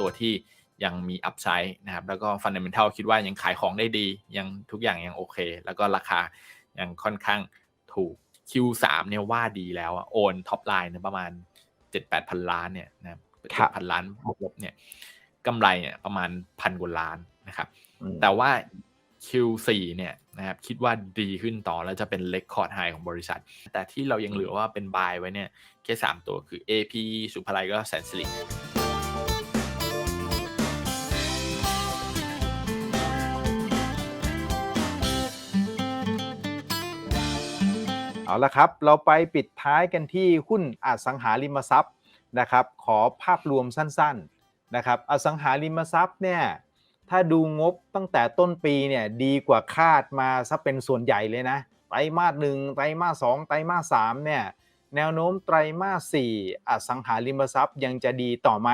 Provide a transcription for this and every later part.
ตัวที่ยังมีอัพไซด์นะครับ แล้วก็ฟันเดเมนทัลคิดว่ายังขายของได้ดี ยังทุกอย่างยังโอเค แล้วก็ราคายังค่อนข้างถูก Q3 เนี่ยว่าดีแล้วโอนท็อปไลน์ประมาณ 7-8พันล้านเนี่ยนะครับเจ็ดพันล้านบวกลบเนี่ยกำไรเนี่ยประมาณพันกว่าล้านนะครับ แต่ว่า Q4 เนี่ยนะครับคิดว่าดีขึ้นต่อแล้วจะเป็นเลคคอร์ดไฮของบริษัท แต่ที่เรายังเหลือว่าเป็นบายไว้เนี่ยแค่3ตัวคือ AP สุภาลัยก็แสนสิริ เอาละครับ เราไปปิดท้ายกันที่หุ้นอสังหาริมทรัพย์นะครับ ขอภาพรวมสั้นๆนะครับอสังหาริมทรัพย์เนี่ยถ้าดูงบตั้งแต่ต้นปีเนี่ยดีกว่าคาดมาซะเป็นส่วนใหญ่เลยนะไตรมาสหนึ่งไตรมาสสองไตรมาสสามเนี่ยแนวโน้มไตรมาสสี่อสังหาริมทรัพย์ยังจะดีต่อไหม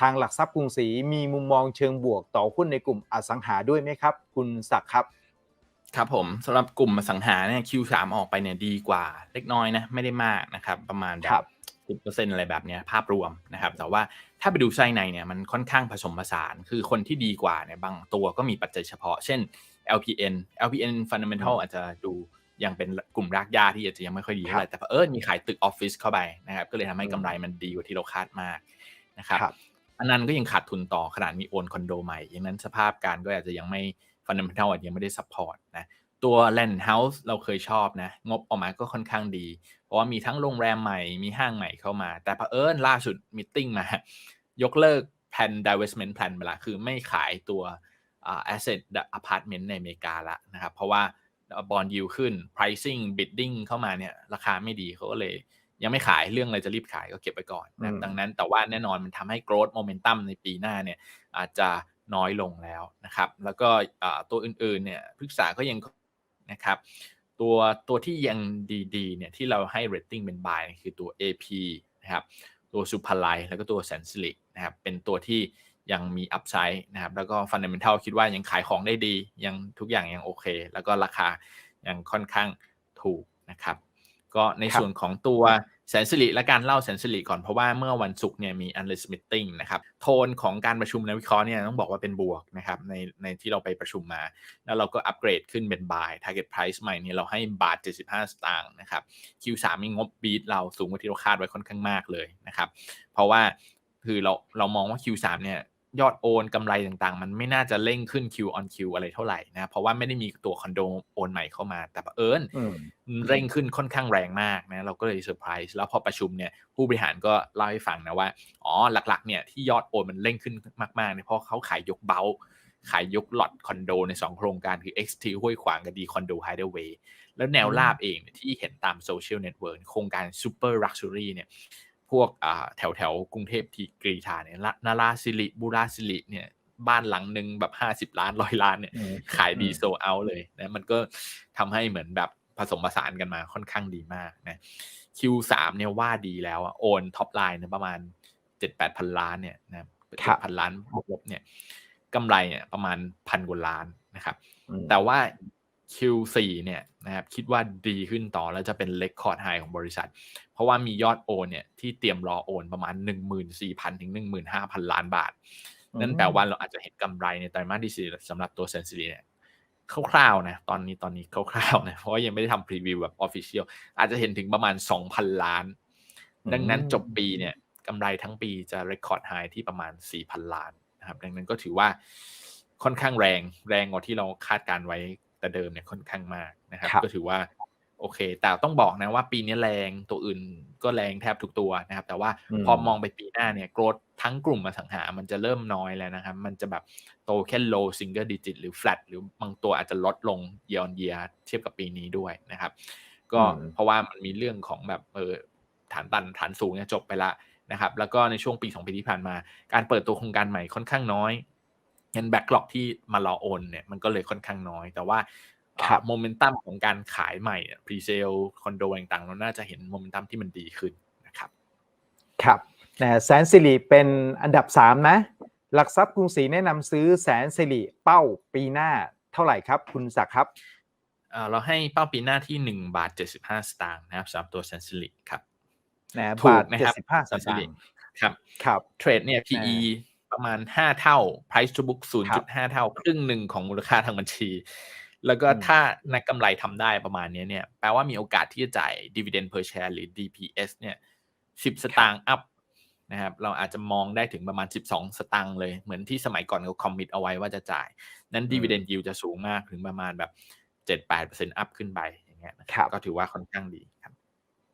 ทางหลักทรัพย์กรุงศรีมีมุมมองเชิงบวกต่อหุ้นในกลุ่มอสังหาด้วยไหมครับ คุณศักดิ์ครับ ครับผมสำหรับกลุ่มอสังหาเนี่ย Q3 ออกไปเนี่ยดีกว่า เล็กน้อยนะไม่ได้มากนะครับ ประมาณแบบสิบเปอร์เซ็นอะไรแบบเนี้ยภาพรวมนะครับ แต่ว่าถ้าไปดูไส้ในเนี่ยมันค่อนข้างผสมผสาน คือคนที่ดีกว่าเนี่ยบางตัวก็มีปัจจัยเฉพาะ เช่น LPN LPN Fundamental อาจจะดูยังเป็นกลุ่มรากหญ้าที่อาจจะยังไม่ค่อยดีเท่าไหร่แต่เออมีขายตึกออฟฟิศเข้าไปนะครับ ก็เลยทำให้กำไรมันดีกว่าที่เราคาดมากนะครับอันนั้นก็ยังขาดทุนต่อขนาดมีโอนคอนโดใหม่อย่างนั้นสภาพการก็อาจจะยังไม่ ฟันเดเมนทัลอาจจะยังไม่ได้ซัพพอร์ตนะตัว Land House เราเคยชอบนะ งบออกมาก็ค่อนข้างดี เพราะว่ามีทั้งโรงแรมใหม่มีห้างใหม่เข้ามา แต่เผอิญล่าสุดมิ팅มา ยกเลิกแผน divestment plan ไปละคือไม่ขายตัว asset apartment ในอเมริกาละนะครับ เพราะว่าบอลยิวขึ้น pricing bidding เข้ามาเนี่ยราคาไม่ดีเขาก็เลยยังไม่ขายเรื่องอะไรจะรีบขายก็เก็บไปก่อนนะดังนั้นแต่ว่าแน่นอนมันทำให้ growth momentum ในปีหน้าเนี่ยอาจจะ น้อยลงแล้วนะครับ แล้วก็ตัวอื่นๆเนี่ยพฤกษาก็ยังนะครับตัวตัวที่ยังดีๆเนี่ยที่เราให้ rating เป็น buy คือตัว AP นะครับตัวสุภาลัยแล้วก็ตัวแสนสิรินะครับเป็นตัวที่ยังมี upside นะครับแล้วก็ fundamental คิดว่ายังขายของได้ดี ยังทุกอย่างยังโอเค แล้วก็ราคายังค่อนข้างถูกนะครับ ก็ในส่วนของตัว แสนสิริและการเล่าแสนสิริก่อนเพราะว่าเมื่อวันศุกร์เนี่ยมี analyst meeting นะครับโทนของการประชุมนักวิเคราะห์เนี่ยต้องบอกว่าเป็นบวกนะครับในในที่เราไปประชุมมา แล้วเราก็อัปเกรดขึ้นเป็น buy target price ใหม่เนี่ยเราให้บาท 75 สตางค์นะครับ Q3 มีงบบีทเราสูงกว่าที่เราคาดไว้ค่อนข้างมากเลยนะครับเพราะว่าคือเราเรามองว่า Q3 เนี่ย ยอดโอนกำไรต่างๆ มันไม่น่าจะเร่งขึ้น Q on Q อะไรเท่าไหร่นะเพราะว่าไม่ได้มีตัวคอนโดโอนใหม่เข้ามา แต่เอิญเร่งขึ้นค่อนข้างแรงมากนะเราก็เลยเซอร์ไพรส์แล้วพอประชุมเนี่ยผู้บริหารก็เล่าให้ฟังนะว่าอ๋อหลักๆเนี่ยที่ยอดโอนมันเร่งขึ้นมากๆเนี่ยเพราะเขาขายยกเบลขายยกหลอดคอนโดใน 2 โครงการคือ XT ห้วยขวางกับดีคอนโดไฮเดอร์เวย์แล้วแนวราบเองที่เห็นตามโซเชียลเน็ตเวิร์กโครงการซูเปอร์ลักชัวรี่เนี่ย พวกแถวแถวกรุงเทพทีกรีธาเนี่ยนาราสิริบุราสิริเนี่ยบ้านหลังหนึ่งแบบห้าสิบล้านร้อยล้านเนี่ยขายดีโซเอาเลยนะมันก็ทำให้เหมือนแบบผสมผสานกันมาค่อนข้างดีมากนะ Q3 เนี่ยว่าดีแล้วโอนท็อปไลน์ประมาณเจ็ดแปดพันล้านเนี่ยนะเจ็ดพันล้านบวกลบเนี่ยกำไรเนี่ยประมาณพันกว่าล้านนะครับ แต่ว่า Q4 เนี่ยนะครับคิดว่าดีขึ้นต่อแล้วจะเป็นเลคคอร์ดไฮของบริษัท เพราะว่ามียอดโอนเนี่ยที่เตรียมรอโอนประมาณ 14,000 ถึง 15,000 ล้านบาท นั่นแปลว่าเราอาจจะเห็นกำไรในไตรมาสที่สี่สำหรับตัวเซนซิลีเนี่ยคร่าวๆนะตอนนี้ตอนนี้คร่าวๆนะเพราะว่ายังไม่ได้ทำพรีวิวแบบออฟฟิเชียลอาจจะเห็นถึงประมาณ 2,000 ล้าน ดังนั้นจบปีเนี่ยกำไรทั้งปีจะเรคคอร์ดไฮที่ประมาณ 4,000 ล้านนะครับดังนั้นก็ถือว่าค่อนข้างแรงแรงกว่าที่เราคาดการไว้ แต่เดิมเนี่ยค่อนข้างมากนะครับ ก็ถือว่าโอเค แต่ต้องบอกนะว่าปีนี้แรงตัวอื่นก็แรงแทบทุกตัวนะครับ แต่ว่าพอมองไปปีหน้าเนี่ยโกรดทั้งกลุ่มมาสังหา มันจะเริ่มน้อยแล้วนะครับ มันจะแบบโตแค่ low single digit หรือ flat หรือบางตัวอาจจะลดลง year on year เทียบกับปีนี้ด้วยนะครับ ก็เพราะว่ามันมีเรื่องของแบบเออฐานตันฐานสูงเนี่ยจบไปละนะครับ แล้วก็ในช่วงปีสองปีที่ผ่านมา การเปิดตัวโครงการใหม่ค่อนข้างน้อย เงินแบ็กหลอกที่มารอโอนเนี่ยมันก็เลยค่อนข้างน้อย แต่ว่าโมเมนตัมของการขายใหม่พรีเซลคอนโดต่างๆ เราน่าจะเห็นโมเมนตัมที่มันดีขึ้นนะครับ ครับแสนสิริเป็นอันดับสามนะ หลักทรัพย์กรุงศรีแนะนำซื้อแสนสิริเป้าปีหน้าเท่าไหร่ครับ คุณศักดิ์ครับเราให้เป้าปีหน้าที่หนึ่งบาทเจ็ดสิบห้าสตางค์นะครับสำหรับตัวแสนสิริครับนะบาทเจ็ดสิบห้าสตางค์ครับครับเทรดเนี่ย PE ประมาณ 5 เท่า price to book ครับ0.5 เท่า ครึ่งหนึ่งของมูลค่าทางบัญชี แล้วก็อืมถ้านักกำไรทำได้ประมาณเนี้ยเนี่ยแปลว่ามีโอกาสที่จะจ่าย dividend per share หรือ DPS เนี่ย 10 สตางค์อัพนะครับเราอาจจะมองได้ถึงประมาณ 12 สตางค์เลย เหมือนที่สมัยก่อนเขาคอมมิตเอาไว้ว่าจะจ่าย นั้นอืม dividend yield จะสูงมากถึงประมาณแบบ7-8%อัพขึ้นไปอย่างเงี้ยนะคครัรับก็ถือว่าค่อนข้างดีครับ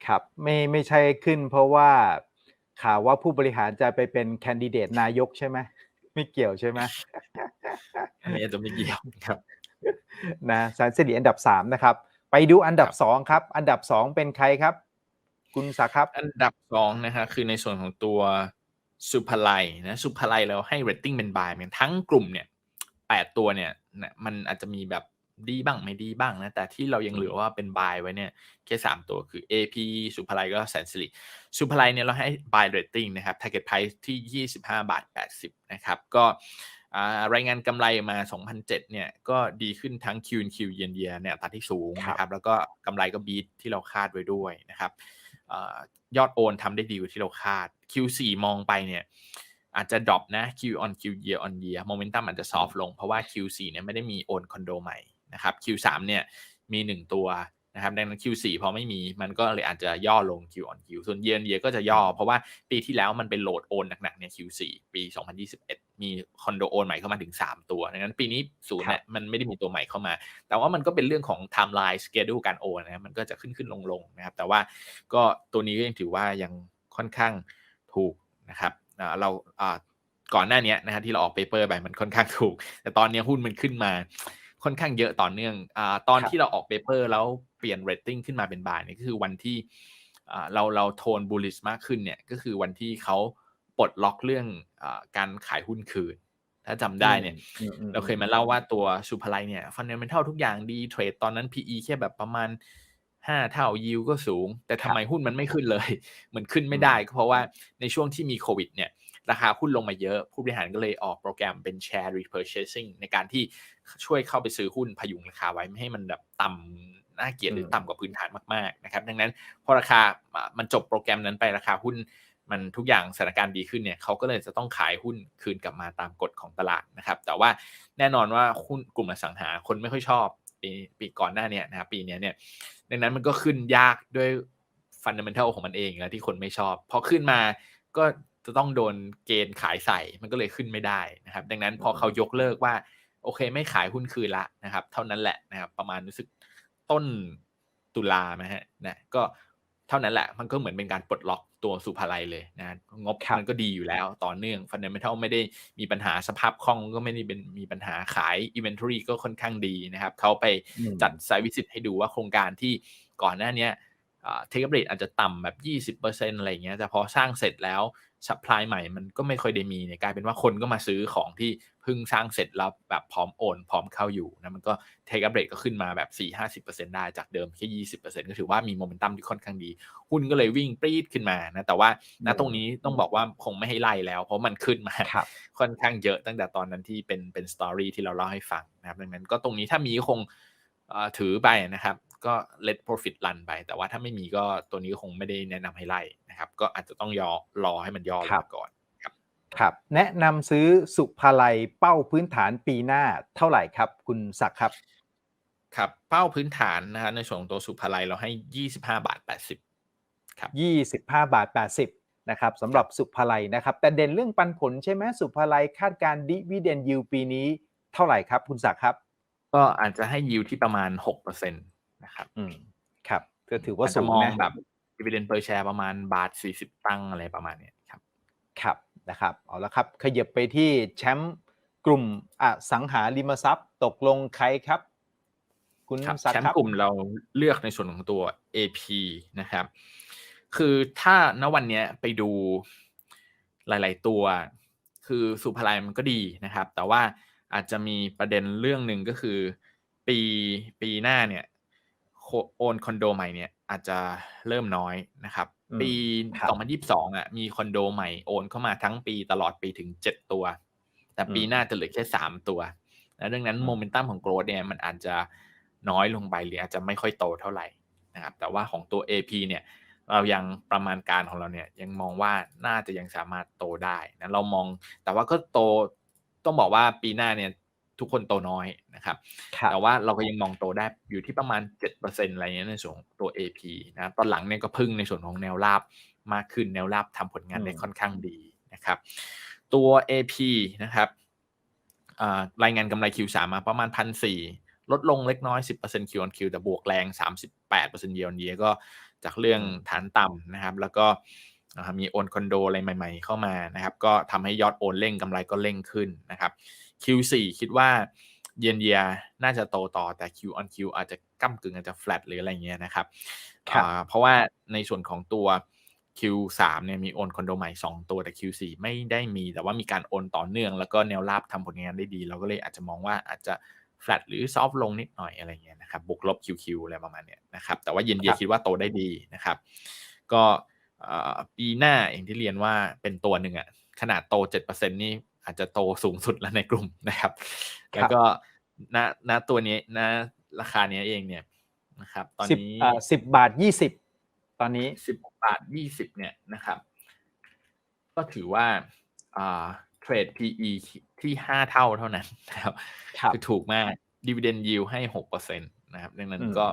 ครับ ไม่ไม่ใช่ขึ้นเพราะว่า ข่าวว่าผู้บริหารจะไปเป็นแคนดิเดตนายกใช่ไหมไม่เกี่ยวใช่ไหมอันนี้อาจจะไม่เกี่ยวครับนะแสนสิริอันดับ3นะครับ ไปดูอันดับ2ครับ อันดับ2เป็นใครครับ คุณศักดิ์ครับ อันดับสองนะฮะคือในส่วนของตัวสุภไลนะสุภไลเราให้ rating เป็น buy เหมือนทั้งกลุ่มเนี่ยแปดตัวเนี่ยนะมันอาจจะมีแบบ ดีบ้างไม่ดีบ้างนะ แต่ที่เรายังเหลือว่าเป็น buy ไว้เนี่ยแค่สามตัวคือ AP สุภไลก็แสนสิริสุภไลเนี่ยเราให้ buy rating นะครับ target price ที่ 25 บาท 80 นะครับ ก็อ่ารายงานกำไรมา 2007 เนี่ย ก็ดีขึ้นทั้ง Q Q เยียนเยียเนี่ยอัตราที่สูงนะครับ แล้วก็กำไรก็บีทที่เราคาดไว้ด้วยนะครับเอ่อยอดโอนทำได้ดีกว่าที่เราคาด Q4 มองไปเนี่ยอาจจะดรอปนะ Q on Q year on year โมเมนตัมอาจจะซอฟลงเพราะว่า Q4 เนี่ยไม่ได้มีโอนคอนโดใหม่ นะครับ Q3 เนี่ยมี 1 ตัวนะครับดังนั้น Q4 พอไม่มีมันก็เลยอาจจะย่อลง Q on Q ส่วน year on year ก็จะย่อ เพราะว่าปีที่แล้วมันเป็นโหลดโอนหนักๆเนี่ย Q4 ปี 2021 มีคอนโดโอนใหม่เข้ามาถึง 3 ตัวดังนั้นปีนี้ศูนย์เนี่ยมันไม่ได้มีตัวใหม่เข้ามา แต่ว่ามันก็เป็นเรื่องของ timeline schedule การโอนนะมันก็จะขึ้นขึ้นลงลงๆนะครับแต่ว่าก็ตัวนี้ก็ยังถือว่ายังค่อนข้างถูกนะครับอ่าเราอ่าก่อนหน้าเนี้ยนะฮะที่เราออกเปเปอร์ไปมันค่อนข้างถูก แต่ตอนเนี้ยหุ้นมันขึ้นมา ค่อนข้างเยอะต่อเนื่องอ่าตอนครับที่เราออกเปเปอร์แล้วเปลี่ยนเรตติ้งขึ้นมาเป็นบายเนี่ยก็คือวันที่อ่าเราเราโทนบูลลิชมากขึ้นเนี่ยก็คือวันที่เขาปลดล็อกเรื่องอาการขายหุ้นคืน ถ้าจำได้เนี่ยอืมอืมเราเคยมาเล่าว่าตัวซูพไลเนี่ยฟันเดเมนทัลทุกอย่างดีเทรดตอนนั้น PE แค่แบบประมาณ5เท่ายิวก็สูง แต่ทำไมหุ้นมันไม่ขึ้นเลยเหมือนขึ้นไม่ได้ก็เพราะว่าในช่วงที่มีโควิดเนี่ย ราคาหุ้นลงมาเยอะ ผู้บริหารก็เลยออกโปรแกรมเป็น share repurchasing ในการที่ช่วยเข้าไปซื้อหุ้นพยุงราคาไว้ไม่ให้มันแบบต่ำน่าเกลียดหรือต่ำกว่าพื้นฐานมากๆนะครับ ดังนั้นพอราคาอะมันจบโปรแกรมนั้นไปราคาหุ้นมันทุกอย่างสถานการณ์ดีขึ้นเนี่ยเขาก็เลยจะต้องขายหุ้นคืนกลับมาตามกฎของตลาดนะครับ แต่ว่าแน่นอนว่าหุ้นกลุ่มอสังหาคนไม่ค่อยชอบปีปีก่อนหน้าเนี้นะครับปีเนี้ยเนี่ยดังนั้นมันก็ขึ้นยากด้วยฟันเดเมนทัลของมันเองนะที่คนไม่ชอบพอขึ้นมาก็ จะต้องโดนเกณฑ์ขายใส่มันก็เลยขึ้นไม่ได้นะครับ ดังนั้นพอเขายกเลิกว่า โอเคไม่ขายหุ้นคืนละนะครับ เท่านั้นแหละนะครับ ประมาณรู้สึกต้นตุลาไหมฮะนะก็เท่านั้นแหละ มันก็เหมือนเป็นการปลดล็อกตัวสุภาลัยเลยนะงบครับมันก็ดีอยู่แล้วต่อเนื่องฟันเดเมนทัลไม่ได้มีปัญหาสภาพคล่องก็ไม่ได้เป็นมีปัญหาขาย inventory ก็ค่อนข้างดีนะครับ เขาไปอืมจัดไซต์วิสิตให้ดูว่าโครงการที่ก่อนหน้าเนี้ยเทคเรทอาจจะต่ำแบบ 20%อะไรอย่างเงี้ยแต่พอสร้างเสร็จแล้ว สัพพลายใหม่มันก็ไม่ค่อยได้มีเนี่ยกลายเป็นว่าคนก็มาซื้อของที่เพิ่งสร้างเสร็จแล้วแบบพร้อมโอน พร้อมเข้าอยู่นะมันก็เทคเรทก็ขึ้นมาแบบ4-50%ได้จากเดิมแค่20%ก็ถือว่ามีโมเมนตัมที่ค่อนข้างดี หุ้นก็เลยวิ่งปรีดขึ้นมานะแต่ว่าณตรงนี้ต้องบอกว่าคงไม่ให้ไล่แล้ว เพราะมันขึ้นมาครับค่อนข้างเยอะตั้งแต่ตอนนั้นที่เป็นเป็นสตอรี่ที่เราเล่าให้ฟังนะครับดังนั้นก็ตรงนี้ถ้ามีก็คงเอ่อถือไปนะครับ ก็ let profit run ไป แต่ว่าถ้าไม่มีก็ตัวนี้ก็คงไม่ได้แนะนำให้ไล่นะครับ ก็อาจจะต้องยอรอให้มันย่อลงครับมาก่อนครับ แนะนำซื้อสุภาลัยเป้าพื้นฐานปีหน้าเท่าไหร่ครับ คุณศักดิ์ครับ ครับ เป้าพื้นฐานนะฮะในส่วนของตัวสุภาลัยเราให้25บาท80ครับ25บาท80นะครับสำหรับสุภาลัยนะครับ แต่เด่นเรื่องปันผลใช่ไหมสุภาลัยคาดการดิวิเดนยิวปีนี้เท่าไหร่ครับ คุณศักดิ์ครับ ก็อาจจะให้ยิวที่ประมาณ6%นะครับ อืมครับก็ถือว่าจสูจะงมองนะแบบ dividend per share ประมาณบาท40ตังค์อะไรประมาณเนี้ยครับ ครับนะครับเอาละครับขยับไปที่แชมป์กลุ่มอสังหาริมทรัพย์ตกลงใครครับ คุณครับศักแชดิ์มครัป์บกลุ่มเราเลือกในส่วนของตัว AP นะครับ คือถ้าณวันเนี้ยไปดูหลาย ๆ ตัว คือสุภาลัยมันก็ดีนะครับ แต่ว่าอาจจะมีประเด็นเรื่องหนึ่งก็คือ ปีปีหน้าเนี่ย โคโอนคอนโดใหม่เนี่ยอาจจะเริ่มน้อยนะครับอืมปีครับ2022อะมีคอนโดใหม่โอนเข้ามาทั้งปีตลอดปีถึง 7 ตัว แต่ปีหน้าจะเหลือแค่ 3 ตัวและดังนั้นอืมโมเมนตัมของโกรดเนี่ยมันอาจจะน้อยลงไปหรืออาจจะไม่ค่อยโตเท่าไหร่นะครับแต่ว่าของตัว AP เนี่ยเรายังประมาณการของเราเนี่ยยังมองว่าน่าจะยังสามารถโตได้นะเรามองแต่ว่าก็โตต้องบอกว่าปีหน้าเนี่ย ทุกคนโตน้อยนะครับครับแต่ว่าเราก็ยังมองโตได้อยู่ที่ประมาณ 7%อะไรเงี้ยในส่วนของตัว AP นะตอนหลังเนี่ยก็พึ่งในส่วนของแนวราบมากขึ้นแนวราบทำผลงานได้อืมค่อนข้างดีนะครับ ตัว AP นะครับอ่ารายงานกำไร Q3 มาประมาณ1,400ลดลงเล็กน้อย 10% Q on Q แต่บวกแรง 38% year on year ก็จากเรื่องฐานต่ำนะครับ แล้วก็ อ่ามีโอนคอนโดอะไรใหม่ ๆ เข้ามานะครับก็ทำให้ยอดโอนเร่งกำไรก็เร่งขึ้นนะครับ Q4 คิดว่าเยนเยียน่าจะโตต่อแต่ Q on Q อาจจะก้ากึ่งอาจจะ flat หรืออะไรเงี้ยนะครับครับอ่าเพราะว่าในส่วนของตัว Q3 เนี่ยมีโอนคอนโดใหม่ 2 ตัวแต่ Q4 ไม่ได้มีแต่ว่ามีการโอนต่อเนื่อง แล้วก็แนวราบทำผลงานได้ดี เราก็เลยอาจจะมองว่าอาจจะ flat หรือ soft ลงนิดหน่อยอะไรเงี้ยนะครับบวกลบ QQ อะไรประมาณเนี้ยนะครับแต่ว่าเยนเยียครับคิดว่าโตได้ดีนะครับ ก็เอ่อ ปีหน้าอย่างที่เรียนว่าเป็นตัวหนึ่งอะขนาดโต7%นี่อาจจะโตสูงสุดแล้วในกลุ่มนะครับครับ แล้วก็ณณตัวนี้ณราคาเนี้ยเองเนี่ยนะครับ ตอนสิบนี้อ่าสิบบาทยี่สิบตอนนี้สิบบาทยี่สิบเนี่ยนะครับ ก็ถือว่าอ่าเทรด PE ที่ห้าเท่าเท่านั้นนะครับครับคือถูกมาก dividend yield ให้หกเปอร์เซ็นตนะครับ ดังนั้นอืมก็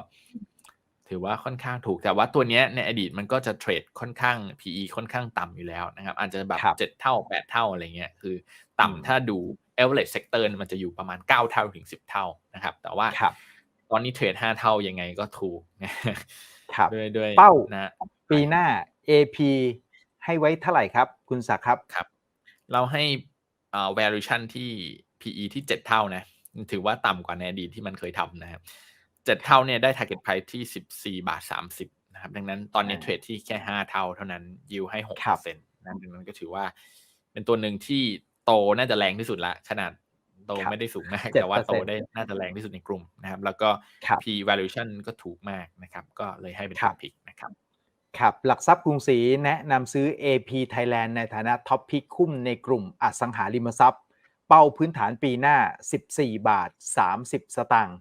ถือว่าค่อนข้างถูกแต่ว่าตัวเนี้ยในอดีตมันก็จะเทรดค่อนข้าง PE ค่อนข้างต่ำอยู่แล้วนะครับ อาจจะแบบครับเจ็ดเท่าแปดเท่าอะไรเงี้ยคืออืมต่ำถ้าดู average sector มันจะอยู่ประมาณเก้าเท่าถึงสิบเท่านะครับ แต่ว่าครับตอนนี้เทรดห้าเท่ายังไงก็ถูกครับด้วยด้วยเป้านะปีหน้า AP ให้ไว้เท่าไหร่ครับ คุณศักดิ์ครับครับ เราให้อ่า valuation ที่ PE ที่7เท่านะ ถือว่าต่ำกว่าในอดีตที่มันเคยทำนะครับ เจ็ดเท่าเนี่ยได้ target price ที่14บาท30นะครับ ดังนั้นตอนนี้อ่าเทรดที่แค่5เท่าเท่านั้นยิวให้6ครัเปอบร์เซ็นต์นะดังนั้นก็ถือว่า เป็นตัวหนึ่งที่โตน่าจะแรงที่สุดละ ขนาดโตครับไม่ได้สูงมาก7%แต่ว่าโตได้น่าจะแรงที่สุดในกลุ่มนะครับ แล้วก็ครับ P valuation ก็ถูกมากนะครับ ก็เลยให้เป็นครับตัวพิกนะครับครับหลักทรัพย์กรุงศรีแนะนำซื้อ AP Thailand ในฐานะท็อปพิกคุ้มในกลุ่มอสังหาริมทรัพย์ เป้าพื้นฐานปีหน้า 14 บาท 30 สตางค์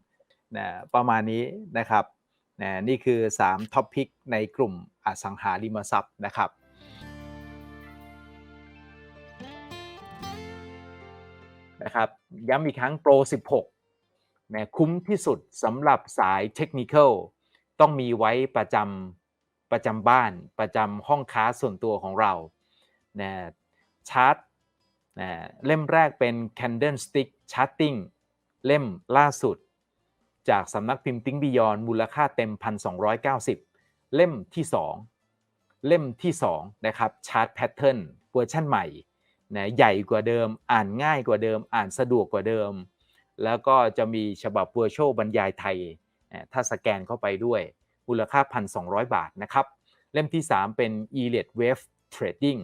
นะประมาณนี้นะครับนะนี่คือ 3ท็อปพิกในกลุ่มอสังหาริมทรัพย์นะครับนะครับย้ำอีกครั้งโปร 16นะคุ้มที่สุดสำหรับสายเทคนิคอลต้องมีไว้ประจำประจำบ้านประจำห้องค้าส่วนตัวของเรานะชาร์ตนะเล่มแรกเป็น Candlestick Charting เล่มล่าสุด จากสำนักพิมพ์ติ้งบิยอนมูลค่าเต็ม 1,290 เล่มที่ 2 เล่มที่ 2 นะครับชาร์ตแพทเทิร์นเวอร์ชันใหม่นะใหญ่กว่าเดิม อ่านง่ายกว่าเดิม อ่านสะดวกกว่าเดิม แล้วก็จะมีฉบับเวอร์ชวลบรรยายไทย ถ้าสแกนเข้าไปด้วยมูลค่า 1,200 บาทนะครับ เล่มที่ 3 เป็น e l e t Wave Trading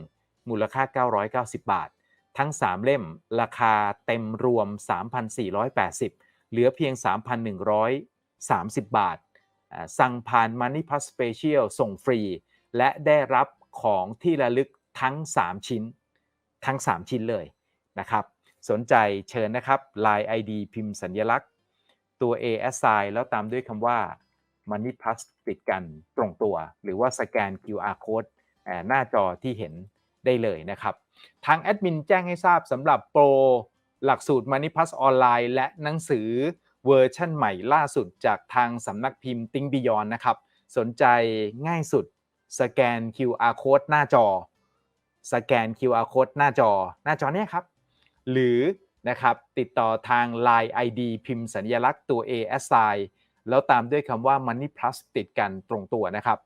มูลค่า 990 บาท ทั้ง 3 เล่มราคาเต็มรวม 3,480 เหลือเพียง 3,130 บาทอ่าสั่งผ่าน Money Plus Special ส่งฟรี และได้รับของที่ระลึกทั้ง 3 ชิ้น ทั้ง 3 ชิ้นเลยนะครับ สนใจเชิญนะครับ Line ID พิมพ์สัญลักษณ์ ตัว A S I แล้วตามด้วยคำว่า Money Plus ติดกันตรงตัว หรือว่าสแกน QR Code หน้าจอที่เห็นได้เลยนะครับ ทางแอดมินแจ้งให้ทราบสำหรับโปร หลักสูตร Money Plus ออนไลน์และหนังสือเวอร์ชั่นใหม่ล่าสุดจากทางสำนักพิมพ์ Think Beyond นะครับ สนใจง่ายสุดสแกน QR Code หน้าจอ สแกน QR Code หน้าจอ หน้าจอเนี่ยครับ หรือนะครับติดต่อทาง Line ID พิมพ์สัญลักษณ์ตัว A S I แล้วตามด้วยคำว่า Money Plus ติดกันตรงตัวนะครับ